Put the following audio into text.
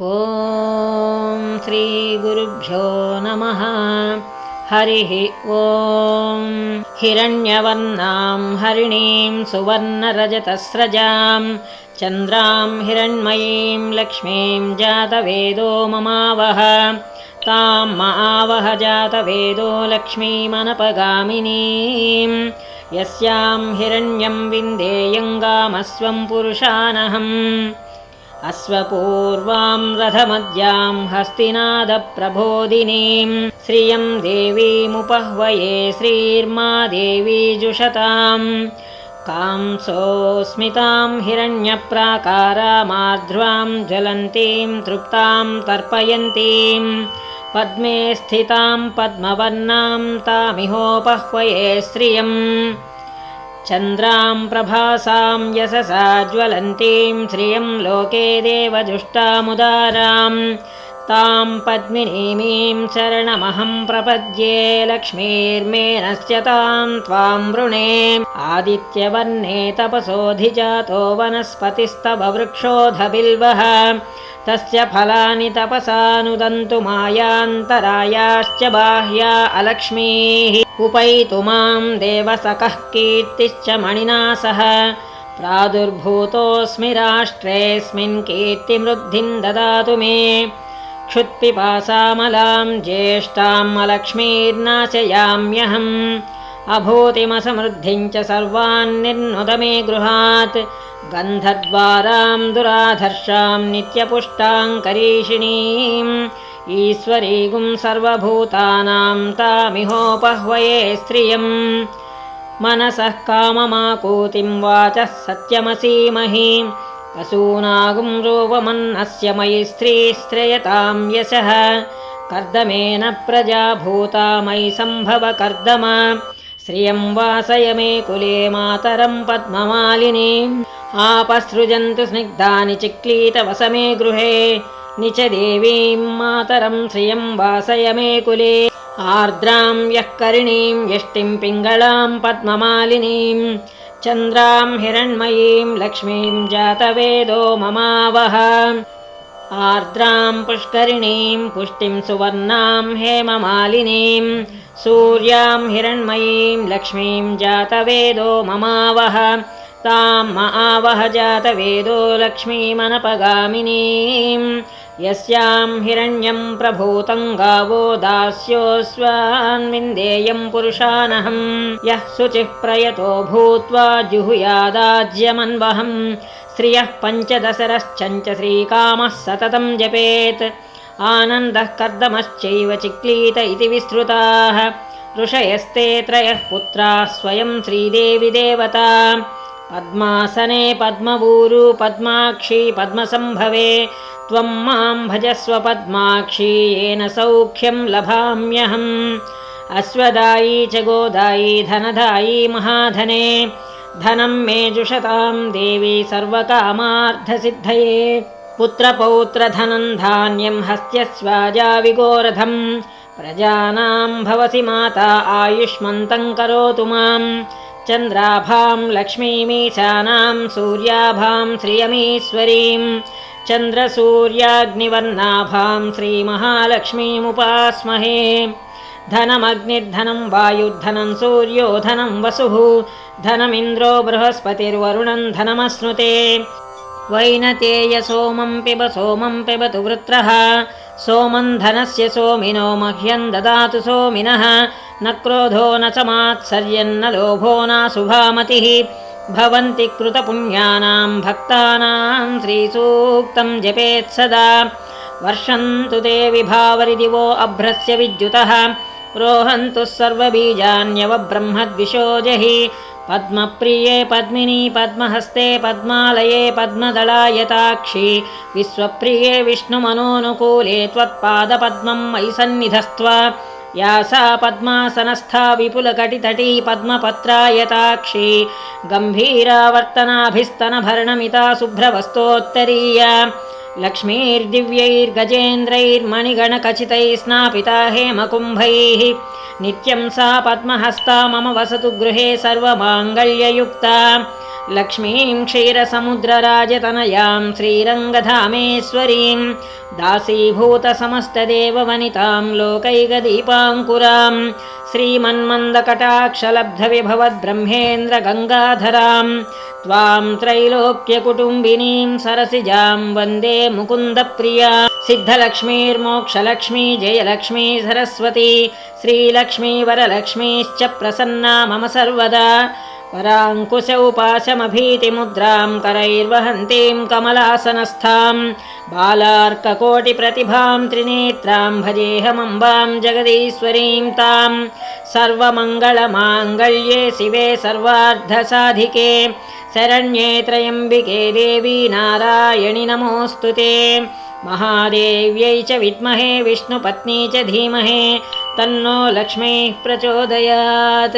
ॐ श्रीगुरुभ्यो नमः। हरिः ॐ। हिरण्यवर्णां हरिणीं सुवर्णरजतस्रजां चन्द्रां हिरण्मयीं लक्ष्मीं जातवेदो ममावह तां मावह जातवेदो लक्ष्मीमनपगामिनीं। यस्यां हिरण्यं विन्देयङ्गामस्वं पुरुषानहम् अश्वपूर्वां रथमद्यां हस्तिनादप्रबोधिनीं श्रियं देवीमुपह्वये श्रीर्मा देवी जुषताम् कांसोऽस्मितां हिरण्यप्राकारामार्ध्वां ज्वलन्तीं तृप्तां तर्पयन्तीं पद्मे स्थितां पद्मवर्णां तामिहोपह्वये श्रियम् चन्द्रां प्रभासां यशसा ज्वलन्तीं श्रियं लोके देवजुष्टामुदारां तां पद्मिनीमीं शरणमहं प्रपद्ये लक्ष्मीर्मेनश्च तां त्वां वृणे आदित्यवर्णे तपसोऽधिजातो वनस्पतिस्तव वृक्षोऽधबिल्वः तस्य फलानि तपसानुदन्तु मायान्तरायाश्च बाह्या अलक्ष्मीः उपैतु मां देवसकः कीर्तिश्च मणिना सह प्रादुर्भूतोऽस्मि राष्ट्रेऽस्मिन् कीर्तिमृद्धिं ददातु मे। क्षुत्पिपासामलां ज्येष्ठाम् अलक्ष्मीर्नाशयाम्यहम्। अभूतिमसमृद्धिं च सर्वान्निर्नुद मे गृहात्। गन्धद्वारां दुराधर्षां नित्यपुष्टाङ्करीषिणीम् ईश्वरीगुं सर्वभूतानां तामिहोपह्वये स्त्रियम् मनसः काममाकूतिं वाचः सत्यमसीमहि पशूनागुं रूपमन्नस्य मयि स्त्रीस्त्रयतां यशः कर्दमेन प्रजा भूता मयि सम्भव कर्दम श्रियं वासय मे कुले मातरं पद्ममालिनीम् आपसृजन्तु स्निग्धानि चिक्लीतवसमे गृहे निच देवीं मातरं श्रियं वासय मे कुले। आर्द्रां यः करिणीं यष्टिं पिङ्गळां पद्ममालिनीं। चन्द्रां हिरण्मयीं लक्ष्मीं जातवेदो ममावह आर्द्रां पुष्करिणीं पुष्टिं सुवर्णां हेममालिनीं। सूर्यां हिरण्मयीं लक्ष्मीं जातवेदो ममावह तां म आवह जातवेदो लक्ष्मीमनपगामिनीं यस्यां हिरण्यं प्रभूतं गावो दास्योऽस्वान्विन्देयं पुरुषानहं। यः शुचिः प्रयतो भूत्वा जुहुयादाज्यमन्वहं। श्रियः पञ्चदशरश्चञ्च श्रीकामः सततं जपेत्। आनन्दः कर्दमश्चैव चिक्लीत इति विस्तृताः। ऋषयस्ते त्रयः पुत्राः स्वयं श्रीदेवि देवता। पद्मासने पद्मभूरु पद्माक्षी पद्मसम्भवे त्वं मां भजस्व पद्माक्षी येन सौख्यं लभाम्यहम्। अश्वदायी च गोदायी धनदायी महाधने। धनं मे जुषतां देवी सर्वकामार्थसिद्धये। पुत्रपौत्रधनं धान्यं हस्त्यस्वाजाविगोरधं प्रजानां भवसि माता आयुष्मन्तं करोतु मां चन्द्राभां लक्ष्मीमीशानां सूर्याभां श्रियमीश्वरीं चन्द्रसूर्याग्निवर्णाभां श्रीमहालक्ष्मीमुपास्महे। धनमग्निर्धनं वायुर्धनं सूर्यो धनं वसुः। धनमिन्द्रो बृहस्पतिर्वरुणं धनमश्नुते। वैनतेय सोमं पिब सोमं पिबतु वृत्रः। सोमं धनस्य सोमिनो मह्यं ददातु सोमिनः। न क्रोधो न च मात्सर्यन्न लोभो नाशुभामतिः भवन्ति कृतपुण्यानां भक्तानां श्रीसूक्तं जपेत् सदा। वर्षन्तु ते विभावरिदिवो अभ्रस्य विद्युतः। रोहन्तु सर्वबीजान्यवब्रह्मद्विषो जहि। पद्मप्रिये पद्मिनी पद्महस्ते पद्मालये पद्मदलायताक्षी। विश्वप्रिये विष्णुमनोनुकूले त्वत्पादपद्मं मयि सन्निधस्त्वा या सा पद्मासनस्था विपुलकटितटी पद्मपत्रायताक्षी गम्भीरावर्तनाभिस्तनभरणमिता शुभ्रवस्तोत्तरीया लक्ष्मीर्दिव्यैर्गजेन्द्रैर्मणिगणखचितैः स्नापिता हेमकुम्भैः नित्यं सा पद्महस्ता मम वसतु गृहे सर्वमाङ्गल्ययुक्ता लक्ष्मीं क्षीरसमुद्रराजतनयां श्रीरङ्गधामेश्वरीं दासीभूतसमस्तदेववनितां लोकैकदीपाङ्कुरां श्रीमन्मन्दकटाक्षलब्धविभवद्ब्रह्मेन्द्रगङ्गाधरां त्वां त्रैलोक्यकुटुम्बिनीं सरसिजां वन्दे मुकुन्दप्रिया सिद्धलक्ष्मीर्मोक्षलक्ष्मी जयलक्ष्मी सरस्वती श्रीलक्ष्मी वरलक्ष्मीश्च प्रसन्ना मम सर्वदा पराङ्कुशौपाशमभीतिमुद्रां करैर्वहन्तीं कमलासनस्थां बालार्ककोटिप्रतिभां त्रिनेत्रां भजेऽहमम्बां जगदीश्वरीं तां सर्वमङ्गलमाङ्गल्ये शिवे सर्वार्धसाधिके शरण्ये त्र्यम्बिके देवी नारायणि नमोऽस्तु ते महादेव्यै च विद्महे विष्णुपत्नी च धीमहे तन्नो लक्ष्मीः प्रचोदयात्